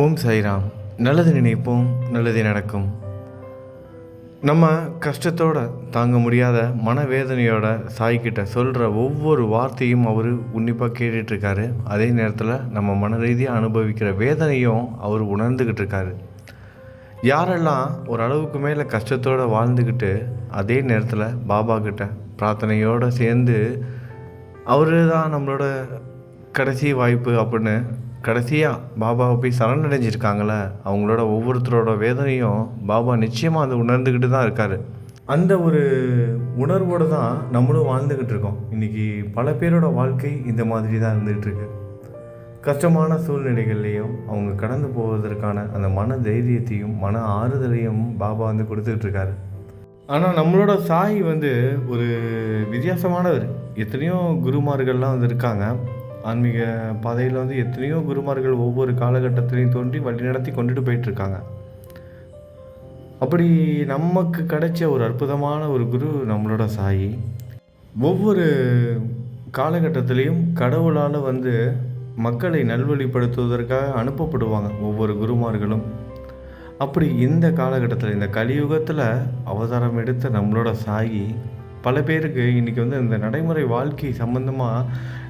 ஓம் சாய்ராம். நல்லது நினைப்போம் நல்லது நடக்கும். நம்ம கஷ்டத்தோட தாங்க முடியாத மனவேதனையோட சாய்கிட்ட சொல்கிற ஒவ்வொரு வார்த்தையும் அவர் உன்னிப்பாக கேட்டுட்ருக்காரு. அதே நேரத்தில் நம்ம மன ரீதியாக அனுபவிக்கிற வேதனையும் அவர் உணர்ந்துக்கிட்டு இருக்காரு யாரெல்லாம் ஓரளவுக்கு மேலே கஷ்டத்தோடு வாழ்ந்துக்கிட்டு அதே நேரத்தில் பாபா கிட்ட பிரார்த்தனையோடு சேர்ந்து அவர் தான் நம்மளோட கடைசி வாய்ப்பு அப்படின்னு கடைசியாக பாபாவை போய் சரணடைஞ்சிருக்காங்களே அவங்களோட ஒவ்வொருத்தரோட வேதனையும் பாபா நிச்சயமாக அதை உணர்ந்துக்கிட்டு தான் இருக்கார். அந்த ஒரு உணர்வோடு தான் நம்மளும் வாழ்ந்துக்கிட்டு இருக்கோம். இன்றைக்கி பல பேரோட வாழ்க்கை இந்த மாதிரி தான் இருந்துகிட்ருக்கு கஷ்டமான சூழ்நிலைகள்லேயும் அவங்க கடந்து போவதற்கான அந்த மன தைரியத்தையும் மன ஆறுதலையும் பாபா வந்து கொடுத்துக்கிட்டு இருக்காரு. ஆனால் நம்மளோட சாய் வந்து ஒரு வித்தியாசமானவர். எத்தனையோ குருமார்கள்லாம் வந்து இருக்காங்க. ஆன்மீக பாதையில் வந்து எத்தனையோ குருமார்கள் ஒவ்வொரு காலகட்டத்திலையும் தோன்றி வழிநடத்தி கொண்டுட்டு போயிட்டுருக்காங்க. அப்படி நமக்கு கிடைச்ச ஒரு அற்புதமான ஒரு குரு நம்மளோட சாயி. ஒவ்வொரு காலகட்டத்திலையும் கடவுளால் வந்து மக்களை நல்வழிப்படுத்துவதற்காக அனுப்பப்படுவாங்க ஒவ்வொரு குருமார்களும். அப்படி இந்த காலகட்டத்தில் இந்த கலியுகத்தில் அவதாரம் எடுத்த நம்மளோட சாயி பல பேருக்கு இன்றைக்கி வந்து இந்த நடைமுறை வாழ்க்கை சம்மந்தமாக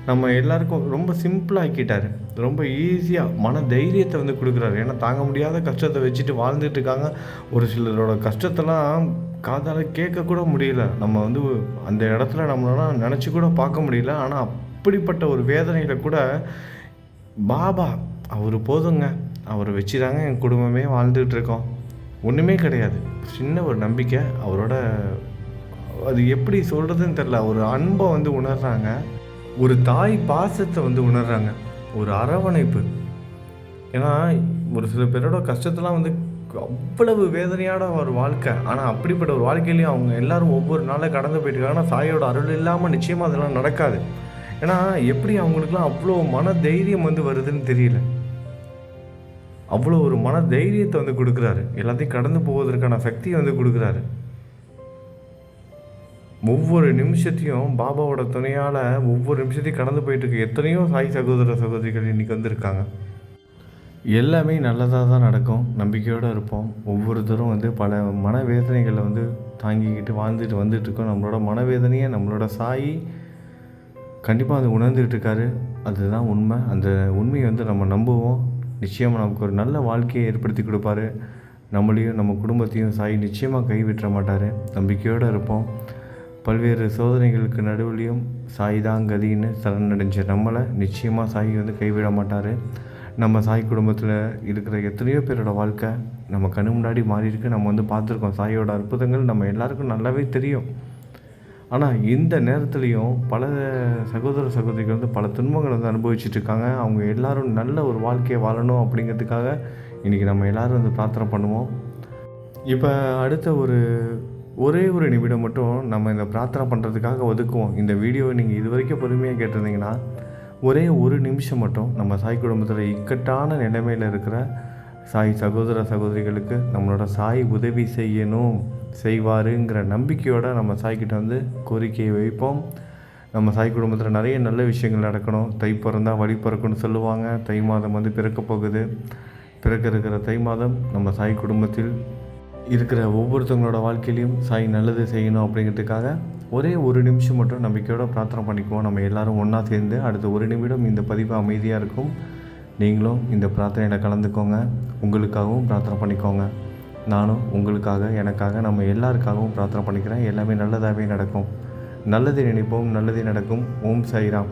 நம்ம எல்லாருக்கும் ரொம்ப சிம்பிளாக்கிட்டார் ரொம்ப ஈஸியாக மன தைரியத்தை வந்து கொடுக்குறாரு. ஏன்னா தாங்க முடியாத கஷ்டத்தை வச்சுட்டு வாழ்ந்துட்டு இருக்காங்க. ஒரு சிலரோட கஷ்டத்தெல்லாம் காதால் கேட்கக்கூட முடியல. நம்ம வந்து அந்த இடத்துல நம்மளால நினச்சி கூட பார்க்க முடியல. ஆனால் அப்படிப்பட்ட ஒரு வேதனையில் கூட பாபா அவர் போதுங்க. அவரை வச்சு தாங்க என் குடும்பமே வாழ்ந்துகிட்ருக்கோம் ஒன்றுமே கிடையாது. சின்ன ஒரு நம்பிக்கை. அவரோட அது எப்படி சொல்கிறதுன்னு தெரில ஒரு அன்பை வந்து உணர்கிறாங்க ஒரு தாய் பாசத்தை வந்து உணர்கிறாங்க ஒரு அரவணைப்பு. ஏன்னா ஒரு சில பேரோட கஷ்டத்தெல்லாம் வந்து அவ்வளவு வேதனையான ஒரு வாழ்க்கை. ஆனால் அப்படிப்பட்ட ஒரு வாழ்க்கையிலையும் அவங்க எல்லாரும் ஒவ்வொரு நாளும் கடந்து போயிட்டு ஆனால் தாயோட அருள் இல்லாமல் நிச்சயமாக அதெல்லாம் நடக்காது. ஏன்னா எப்படி அவங்களுக்குலாம் அவ்வளோ மன தைரியம் வந்து வருதுன்னு தெரியல. அவ்வளோ ஒரு மன தைரியத்தை வந்து கொடுக்குறாரு. எல்லாத்தையும் கடந்து போவதற்கான சக்தியை வந்து கொடுக்குறாரு. ஒவ்வொரு நிமிஷத்தையும் பாபாவோட துணையால் ஒவ்வொரு நிமிஷத்தையும் கடந்து போயிட்டுருக்கு எத்தனையோ சாய் சகோதர சகோதரிகள் இன்றைக்கி வந்திருக்காங்க. எல்லாமே நல்லதாக தான் நடக்கும். நம்பிக்கையோடு இருப்போம். ஒவ்வொருத்தரும் வந்து பல மனவேதனைகளை வந்து தாங்கிக்கிட்டு வாழ்ந்துட்டு வந்துட்டுருக்கோம் நம்மளோட மனவேதனையை நம்மளோட சாய் கண்டிப்பாக அதை உணர்ந்துக்கிட்டு இருக்காரு. அதுதான் உண்மை. அந்த உண்மையை வந்து நம்ம நம்புவோம். நிச்சயமாக நமக்கு ஒரு நல்ல வாழ்க்கையை ஏற்படுத்தி கொடுப்பாரு. நம்மளையும் நம்ம குடும்பத்தையும் சாய் நிச்சயமாக கைவிட்டுற மாட்டார். நம்பிக்கையோடு இருப்போம். பல்வேறு சோதனைகளுக்கு நடுவுலையும் சாய் தான் கதின்னு சரணடைஞ்ச நம்மளை நிச்சயமாக சாய் வந்து கைவிட மாட்டார். நம்ம சாய் குடும்பத்தில் இருக்கிற எத்தனையோ பேரோட வாழ்க்கை நம்ம கண்ணு முன்னாடி மாறி இருக்கு. நம்ம வந்து பார்த்துருக்கோம். சாயோட அற்புதங்கள் நம்ம எல்லாருக்கும் நல்லாவே தெரியும். ஆனால் இந்த நேரத்துலையும் பல சகோதர சகோதரிகள் வந்து பல துன்பங்களை வந்து அனுபவிச்சுட்டு இருக்காங்க. அவங்க எல்லாரும் நல்ல ஒரு வாழ்க்கையை வாழணும் அப்படிங்கிறதுக்காக இன்றைக்கி நம்ம எல்லோரும் வந்து பிரார்த்தனை பண்ணுவோம். இப்போ அடுத்த ஒரு ஒரே ஒரு நிமிடம் மட்டும் நம்ம இந்த பிரார்த்தனை பண்ணுறதுக்காக ஒதுக்குவோம். இந்த வீடியோவை நீங்கள் இது வரைக்கும் பொறுமையாக கேட்டிருந்தீங்கன்னா ஒரே ஒரு நிமிஷம் மட்டும் நம்ம சாய் குடும்பத்தில் இக்கட்டான நிலைமையில் இருக்கிற சாய் சகோதர சகோதரிகளுக்கு நம்மளோட சாய் உதவி செய்யணும் செய்வாருங்கிற நம்பிக்கையோடு நம்ம சாய்கிட்ட வந்து கோரிக்கையை வைப்போம். நம்ம சாய் குடும்பத்தில் நிறைய நல்ல விஷயங்கள் நடக்கணும். தை பிறந்தால் வழி பிறக்கும்னு சொல்லுவாங்க. தை மாதம் வந்து பிறக்க போகுது. பிறக்க இருக்கிற தை மாதம் நம்ம சாய் குடும்பத்தில் இருக்கிற ஒவ்வொருத்தவங்களோட வாழ்க்கையிலையும் சாய் நல்லது செய்யணும் அப்படிங்கிறதுக்காக ஒரே ஒரு நிமிஷம் மட்டும் நம்பிக்கையோட பிரார்த்தனை பண்ணிக்குவோம். நம்ம எல்லாரும் ஒன்றா சேர்ந்து அடுத்த ஒரு நிமிடம் இந்த பதிவு அமைதியாக இருக்கும். நீங்களும் இந்த பிரார்த்தனையில் கலந்துக்கோங்க. உங்களுக்காகவும் பிரார்த்தனை பண்ணிக்கோங்க. நானும் உங்களுக்காக எனக்காக நம்ம எல்லாருக்காகவும் பிரார்த்தனை பண்ணிக்கிறேன். எல்லாமே நல்லதாகவே நடக்கும். நல்லது நினைப்போம் நல்லதே நடக்கும். ஓம் சாய்ராம்.